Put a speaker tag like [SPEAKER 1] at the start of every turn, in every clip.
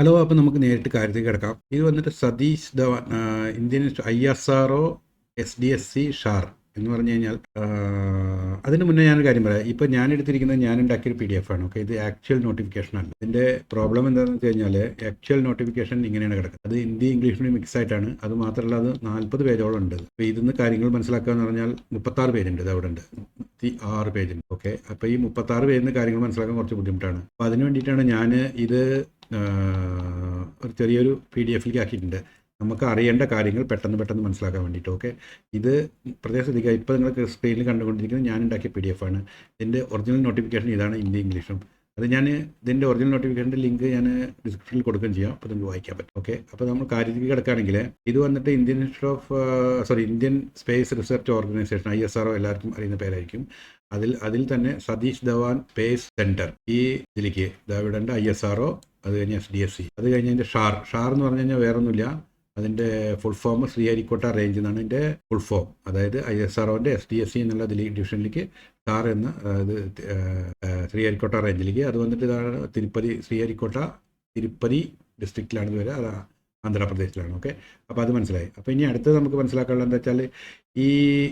[SPEAKER 1] Hello അപ്പോൾ നമുക്ക് നേരിട്ട് കാര്യത്തിൽ കിടക്കാം. ഇത് വന്നിട്ട് Satish Dhawan Indian I S R O S D S C SHAR എന്ന് പറഞ്ഞു കഴിഞ്ഞാൽ അതിന് മുന്നേ ഞാനൊരു കാര്യം പറയാം. ഇപ്പോൾ ഞാൻ എടുത്തിരിക്കുന്നത് ഞാൻ ഉണ്ടാക്കിയൊരു പി ഡി എഫ് ആണ്. ഓക്കെ ഇത് ആക്ച്വൽ നോട്ടിഫിക്കേഷൻ ആണ് ഇതിന്റെ പ്രോബ്ലം എന്താണെന്ന് വെച്ച് കഴിഞ്ഞാൽ ആക്ച്വൽ നോട്ടിഫിക്കേഷൻ ഇങ്ങനെയാണ് കിടക്കുന്നത്. അത് ഹിന്ദി ഇംഗ്ലീഷ് കൂടി മിക്സ് ആയിട്ടാണ്. അത് മാത്രമല്ല അത് നാൽപ്പത് പേജോളം ഉണ്ട്. അപ്പോൾ ഇതിന്ന് കാര്യങ്ങൾ മനസ്സിലാക്കുക എന്ന് പറഞ്ഞാൽ മുപ്പത്താറ് പേജുണ്ട് ഇത് അവിടെ ഉണ്ട്. മുപ്പത്തി ആറ് പേജുണ്ട് ഓക്കെ അപ്പോൾ ഈ മുപ്പത്താറ് പേജിൽ നിന്ന് കാര്യങ്ങൾ മനസ്സിലാക്കാൻ കുറച്ച് ബുദ്ധിമുട്ടാണ്. അപ്പോൾ അതിന് വേണ്ടിയിട്ടാണ് ഞാൻ ഇത് ഒരു ചെറിയൊരു പി ഡി എഫിലേക്ക് ആക്കിയിട്ടുണ്ട് നമുക്ക് അറിയേണ്ട കാര്യങ്ങൾ പെട്ടെന്ന് പെട്ടെന്ന് മനസ്സിലാക്കാൻ വേണ്ടിയിട്ട് ഓക്കെ? ഇത് പ്രത്യേകം ശ്രദ്ധിക്കുക. ഇപ്പോൾ നിങ്ങൾ സ്ക്രീനിൽ കണ്ടുകൊണ്ടിരിക്കുന്നത് ഞാൻ ഉണ്ടാക്കിയ പി ഡി എഫ് ആണ് ഇതിന്റെ ഒറിജിനൽ നോട്ടിഫിക്കേഷൻ ഇതാണ് ഹിന്ദി ഇംഗ്ലീഷും. അത് ഞാൻ ഇതിന്റെ ഒറിജിനൽ നോട്ടിഫിക്കേഷന്റെ ലിങ്ക് ഞാൻ ഡിസ്ക്രിപ്ഷനിൽ കൊടുക്കുകയും ചെയ്യാം. അപ്പോൾ നിങ്ങൾക്ക് വായിക്കാൻ പറ്റും ഓക്കെ? അപ്പോൾ നമ്മൾ കാര്യത്തിലേക്ക് കിടക്കുകയാണെങ്കിൽ ഇത് വന്നിട്ട് Indian institute of sorry Indian space research organisation I S R എല്ലാവർക്കും അറിയുന്ന പേരായിരിക്കും. അതിൽ അതിൽ തന്നെ സതീഷ് ധവാൻ പേസ് സെന്റർ. ഈ ഇതിലേക്ക് ഇതാവിടേണ്ട ഐ എസ് ആർ ഒ അത് കഴിഞ്ഞ് എസ് ഡി എസ് സി. അത് കഴിഞ്ഞ് അതിന്റെ ഷാർ. ഷാർ എന്ന് പറഞ്ഞു കഴിഞ്ഞാൽ വേറൊന്നുമില്ല. അതിന്റെ ഫുൾ ഫോം ശ്രീഹരിക്കോട്ട റേഞ്ച് എന്നാണ് അതിന്റെ ഫുൾ ഫോം. അതായത് ഐ എസ് ആർ ഒന്റെ എസ് ഡി എസ് സി എന്നുള്ള ഡിവിഷനിലേക്ക് ഷാർ എന്ന അതായത് ശ്രീഹരിക്കോട്ട റേഞ്ചിലേക്ക്. അത് വന്നിട്ട് ഇതാണ് തിരുപ്പതി ശ്രീഹരിക്കോട്ട തിരുപ്പതി ഡിസ്ട്രിക്റ്റിലാണ് ഇത് അത് ആന്ധ്രാപ്രദേശിലാണ്. ഓക്കെ? അപ്പോൾ അത് മനസ്സിലായി. അപ്പോൾ ഇനി അടുത്തത് നമുക്ക് മനസ്സിലാക്കാനുള്ളത് എന്താ വെച്ചാൽ ഈ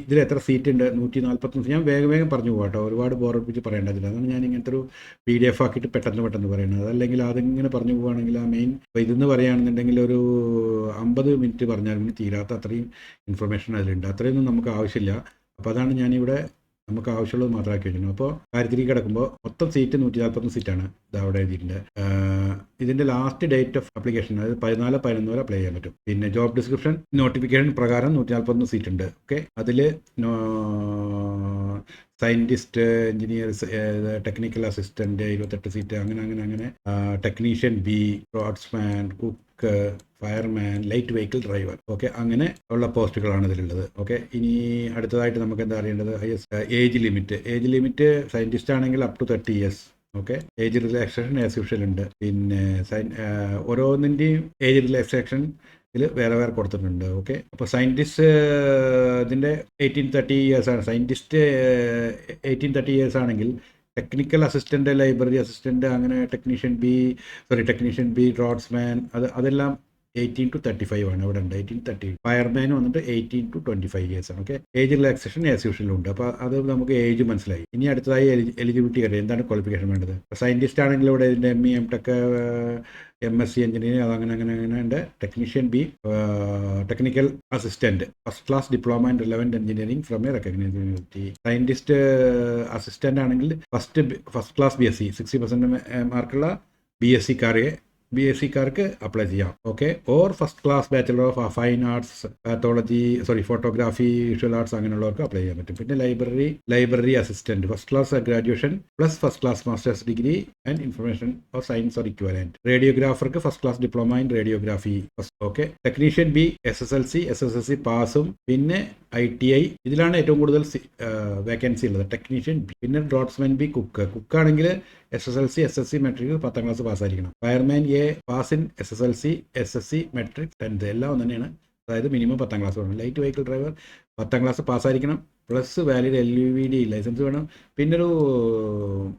[SPEAKER 1] ഇതിൽ എത്ര സീറ്റ് ഉണ്ട്? നൂറ്റി നാൽപ്പത്തൊന്ന് ഞാൻ വേഗം വേഗം പറഞ്ഞു പോകാം കേട്ടോ. ഒരുപാട് ബോറടിപ്പിച്ച് പറയേണ്ടതില്ല. അതാണ് ഞാൻ ഇങ്ങനത്തെ ഒരു പി ഡി എഫ് ആക്കിയിട്ട് പെട്ടെന്ന് പെട്ടെന്ന് പറയുന്നത്. അതല്ലെങ്കിൽ അതിങ്ങനെ പറഞ്ഞു പോവുകയാണെങ്കിൽ ആ മെയിൻ ഇപ്പോൾ ഇതെന്ന് പറയുകയാണെന്നുണ്ടെങ്കിൽ ഒരു അമ്പത് മിനിറ്റ് പറഞ്ഞാൽ തീരാത്ത അത്രയും ഇൻഫർമേഷൻ അതിലുണ്ട്. അത്രയൊന്നും നമുക്ക് ആവശ്യമില്ല. അപ്പോൾ അതാണ് ഞാനിവിടെ നമുക്ക് ആവശ്യമുള്ളത് മാത്രമാക്കി വെച്ചിരുന്നു അപ്പോൾ കാര്യത്തിലേക്ക് കിടക്കുമ്പോൾ മൊത്തം സീറ്റ് നൂറ്റി നാൽപ്പത്തൊന്ന് സീറ്റാണ് ഇത് അവിടെ എഴുതിയിട്ടുണ്ട്. ഇതിന്റെ ലാസ്റ്റ് ഡേറ്റ് ഓഫ് അപ്ലിക്കേഷൻ അതായത് പതിനാല് പതിനൊന്ന് വരെ അപ്ലൈ ചെയ്യാൻ പറ്റും. പിന്നെ ജോബ് ഡിസ്ക്രിപ്ഷൻ നോട്ടിഫിക്കേഷൻ പ്രകാരം നൂറ്റി നാൽപ്പത്തൊന്ന് സീറ്റ് ഉണ്ട് ഓക്കെ അതിൽ സയന്റിസ്റ്റ് എഞ്ചിനീയർ ടെക്നിക്കൽ അസിസ്റ്റന്റ് ഇരുപത്തെട്ട് സീറ്റ് അങ്ങനെ അങ്ങനെ അങ്ങനെ technician B draughtsman cook fireman light vehicle driver okay അങ്ങനെ ഉള്ള പോസ്റ്റുകളാണ് ഇതിലുള്ളത് ഓക്കെ ഇനി അടുത്തതായിട്ട് നമുക്ക് എന്താ അറിയേണ്ടത്? Yes age limit age limit scientist ആണെങ്കിൽ up to thirty years okay age relaxation as usual ഉണ്ട്. പിന്നെ ഓരോന്നിന്റെയും ഏജ് റിലാക്സേഷൻ ഇതിൽ വേറെ വേറെ കൊടുത്തിട്ടുണ്ട്. ഓക്കെ അപ്പോൾ സയന്റിസ്റ്റ് ഇതിന്റെ എയ്റ്റീൻ തേർട്ടി ഇയേഴ്സ് ആണ്. സയന്റിസ്റ്റ് എയ്റ്റീൻ തേർട്ടി ഇയേഴ്സ് ആണെങ്കിൽ ടെക്നിക്കൽ അസിസ്റ്റന്റ് ലൈബ്രറി അസിസ്റ്റന്റ് അങ്ങനെ technician B sorry technician B draughtsman അത് അതെല്ലാം എയ്റ്റീൻ ടു തേർട്ടി ഫൈവ് ആണ് ഇവിടെ ഉണ്ട്. എയ്റ്റീൻ തേർട്ടി ഫയർമാൻ വന്നിട്ട് eighteen to twenty five years ആണ് ഓക്കെ ഏജ് റിലാക്സേഷൻ ആസ് ഉണ്ട്. അപ്പോൾ അത് നമുക്ക് ഏജ് മനസ്സിലായി. ഇനി അടുത്തതായി എലിജിബിലിറ്റി കാര്യം എന്താണ് ക്വാളിഫിക്കേഷൻ വേണ്ടത്? സയന്റിസ്റ്റ് ആണെങ്കിൽ ഇവിടെ ഇതിന്റെ M E M tech M S C engineering അത് അങ്ങനെ അങ്ങനെ ഉണ്ട്. Technician B technical assistant first class diploma in relevant engineering from a recognise university scientist assistant ആണെങ്കിൽ first first class B S C sixty percent മാർക്കുള്ള B S സിക്കാരെ B S സിക്കാർക്ക് apply ചെയ്യാം. Okay or first class bachelor of fine arts pathology sorry photography visual arts അങ്ങനെയുള്ളവർക്ക് apply ചെയ്യാൻ പറ്റും. പിന്നെ library library assistant first class graduation plus first class masters degree and information of science or equivalent റേഡിയോഗ്രാഫർക്ക് first class diploma in radiography okay technician B S S L C S S L C പാസും പിന്നെ I T I ഇതിലാണ് ഏറ്റവും കൂടുതൽ vacancy ഉള്ളത്. Technician B പിന്നെ draughtsman B cook കുക്കാണെങ്കിൽ S S L C S S C matric പത്താം class പാസ്സായിരിക്കണം. Fireman a pass in S S L C S S C matric tenth എല്ലാം ഒന്ന് തന്നെയാണ് അതായത് മിനിമം പത്താം ക്ലാസ് വേണം. ലൈറ്റ് വെഹിക്കിൾ ഡ്രൈവർ പത്താം class പാസ്സായിരിക്കണം. Plus valid L U V D licence വേണം. പിന്നെ ഒരു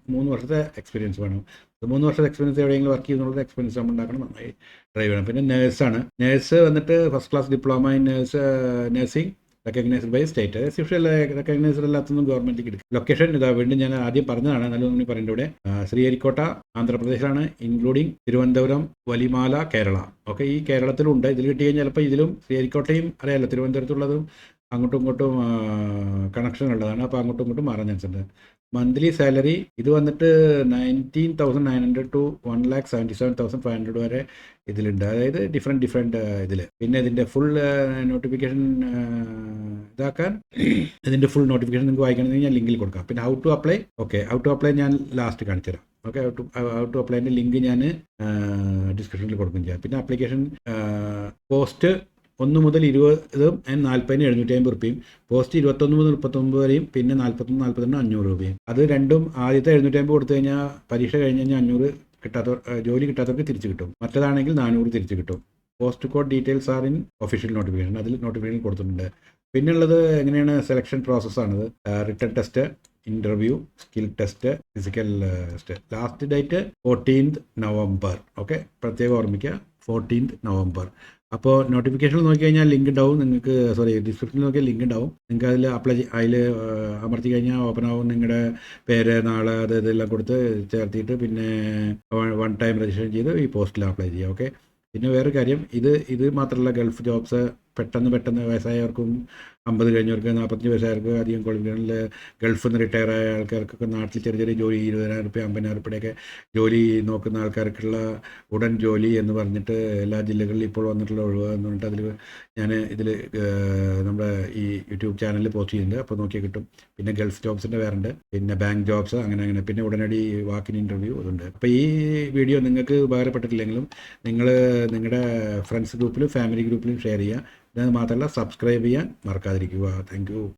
[SPEAKER 1] മൂന്ന് വർഷത്തെ എക്സ്പീരിയൻസ് വേണം. മൂന്ന് വർഷത്തെ എക്സ്പീരിയൻസ് എവിടെയെങ്കിലും വർക്ക് ചെയ്യുന്നുള്ള എക്സ്പീരിയൻസ് നമ്മൾ ഉണ്ടാക്കണം. നന്നായി ഡ്രൈവ് ചെയ്യണം. പിന്നെ നേഴ്സാണ് നേഴ്സ് വന്നിട്ട് first class diploma in nurse nursing recognised by state usual recognised അല്ലാത്തൊന്നും government എടുക്കും. ലൊക്കേഷൻ ഇതാ വീണ്ടും ഞാൻ ആദ്യം പറഞ്ഞതാണ്. നല്ലൊന്നും പറയുന്നത് ഇവിടെ. ശ്രീഹരിക്കോട്ട ആന്ധ്രാപ്രദേശിലാണ് ഇൻക്ലൂഡിങ് തിരുവനന്തപുരം വലിമാല കേരള. ഓക്കെ ഈ കേരളത്തിലുണ്ട്. ഇതിൽ കിട്ടി കഴിഞ്ഞാൽ ചിലപ്പോൾ ഇതിലും ശ്രീഹരിക്കോട്ടയും അറിയാമല്ലോ തിരുവനന്തപുരത്തുള്ളതും അങ്ങോട്ടും ഇങ്ങോട്ടും കണക്ഷൻ ഉള്ളതാണ്. അപ്പോൾ അങ്ങോട്ടും ഇങ്ങോട്ടും മാറാൻ ചാൻസ് ഉണ്ട്. മന്ത്ലി സാലറി ഇത് വന്നിട്ട് nineteen thousand nine hundred to one lakh seventy seven thousand five hundred വരെ ഇതിലുണ്ട്. അതായത് ഡിഫറെന്റ് ഡിഫറെന്റ് ഇതിൽ പിന്നെ ഇതിന്റെ ഫുൾ നോട്ടിഫിക്കേഷൻ ഇതാക്കാൻ ഇതിന്റെ ഫുൾ നോട്ടിഫിക്കേഷൻ നിങ്ങൾക്ക് വായിക്കണമെങ്കിൽ ഞാൻ ലിങ്കിൽ കൊടുക്കാം. പിന്നെ how to apply okay how to apply ഞാൻ ലാസ്റ്റ് കാണിച്ചു തരാം. Okay out to how to അപ്ലൈന്റെ link ഞാൻ ഡിസ്ക്രിപ്ഷനിൽ കൊടുക്കുകയും ചെയ്യാം. പിന്നെ ആപ്ലിക്കേഷൻ പോസ്റ്റ് ഒന്ന് മുതൽ ഇരുപതും അതിന് നാൽപ്പതിന് എഴുന്നൂറ്റി അമ്പത് റുപ്യയും പോസ്റ്റ് ഇരുപത്തൊന്ന് മുതൽ മുപ്പത്തൊമ്പത് വരെയും പിന്നെ നാൽപ്പത്തൊന്ന് നാൽപ്പത്തിരണ്ട് അഞ്ഞൂറ് രൂപയും. അത് രണ്ടും ആദ്യത്തെ എഴുന്നൂറ്റി അമ്പത് കൊടുത്തു കഴിഞ്ഞാൽ പരീക്ഷ കഴിഞ്ഞ് കഴിഞ്ഞാൽ അഞ്ഞൂറ് കിട്ടാത്തവർ ജോലി കിട്ടാത്തവർക്ക് തിരിച്ചു കിട്ടും. മറ്റേതാണെങ്കിൽ നാനൂറ് തിരിച്ചു കിട്ടും. Post code details are in official notification. അതിൽ നോട്ടിഫിക്കേഷൻ കൊടുത്തിട്ടുണ്ട്. പിന്നുള്ളത് എങ്ങനെയാണ് selection പ്രോസസ്സാണത്? Written test interview skill test physical test. Last date fourteenth November. Okay? പ്രത്യേകം ഓർമ്മിക്കുക. Fourteenth November. അപ്പോൾ നോട്ടിഫിക്കേഷൻ നോക്കി കഴിഞ്ഞാൽ ലിങ്ക് ഉണ്ടാവും. നിങ്ങൾക്ക് സോറി ഡിസ്ക്രിപ്ഷനിൽ നോക്കിയാൽ ലിങ്ക് ഉണ്ടാവും. നിങ്ങൾക്ക് അതിൽ അപ്ലൈ അതിൽ അമർത്തി കഴിഞ്ഞാൽ ഓപ്പൺ ആവും. നിങ്ങളുടെ പേര് നാളെ അത് ഇതെല്ലാം കൊടുത്ത് ചേർത്തിയിട്ട് പിന്നെ വൺ ടൈം രജിസ്ട്രേഷൻ ചെയ്ത് ഈ പോസ്റ്റിൽ അപ്ലൈ ചെയ്യുക ഓക്കെ പിന്നെ വേറൊരു കാര്യം. ഇത് ഇത് മാത്രമല്ല ഗൾഫ് ജോബ്സ് പെട്ടെന്ന് പെട്ടെന്ന് വയസ്സായവർക്കും അമ്പത് കഴിഞ്ഞവർക്ക് നാൽപ്പത്തഞ്ച് വയസ്സായവർക്ക് അധികം ക്വാളിഫിക്കേഷനിൽ ഗൾഫിൽ നിന്ന് റിട്ടയർ ആയ ആൾക്കാർക്കൊക്കെ നാട്ടിൽ ചെറിയ ചെറിയ ജോലി ഇരുപതിനായിരം റുപ്യ അമ്പതിനായിരം റുപ്യയുടെയൊക്കെ ജോലി നോക്കുന്ന ആൾക്കാർക്കുള്ള ഉടൻ ജോലി എന്ന് പറഞ്ഞിട്ട് എല്ലാ ജില്ലകളിലും ഇപ്പോൾ വന്നിട്ടുള്ള ഒഴിവ് എന്ന് പറഞ്ഞിട്ട് അതിൽ ഞാൻ ഇതിൽ നമ്മുടെ ഈ യൂട്യൂബ് ചാനലിൽ പോസ്റ്റ് ചെയ്യുന്നുണ്ട്. അപ്പോൾ നോക്കിയാൽ കിട്ടും. പിന്നെ ഗൾഫ് ജോബ്സിന്റെ വേറുണ്ട് പിന്നെ ബാങ്ക് ജോബ്സ് അങ്ങനെ അങ്ങനെ. പിന്നെ ഉടനടി വാക്കിൻ ഇന്റർവ്യൂ അതുണ്ട് അപ്പോൾ ഈ വീഡിയോ നിങ്ങൾക്ക് ഉപകാരപ്പെട്ടിട്ടില്ലെങ്കിലും നിങ്ങൾ നിങ്ങളുടെ ഫ്രണ്ട്സ് ഗ്രൂപ്പിലും ഫാമിലി ഗ്രൂപ്പിലും ഷെയർ ചെയ്യുക. ഇത് മാത്രമല്ല സബ്സ്ക്രൈബ് ചെയ്യാൻ മറക്കാതിരിക്കുക. താങ്ക്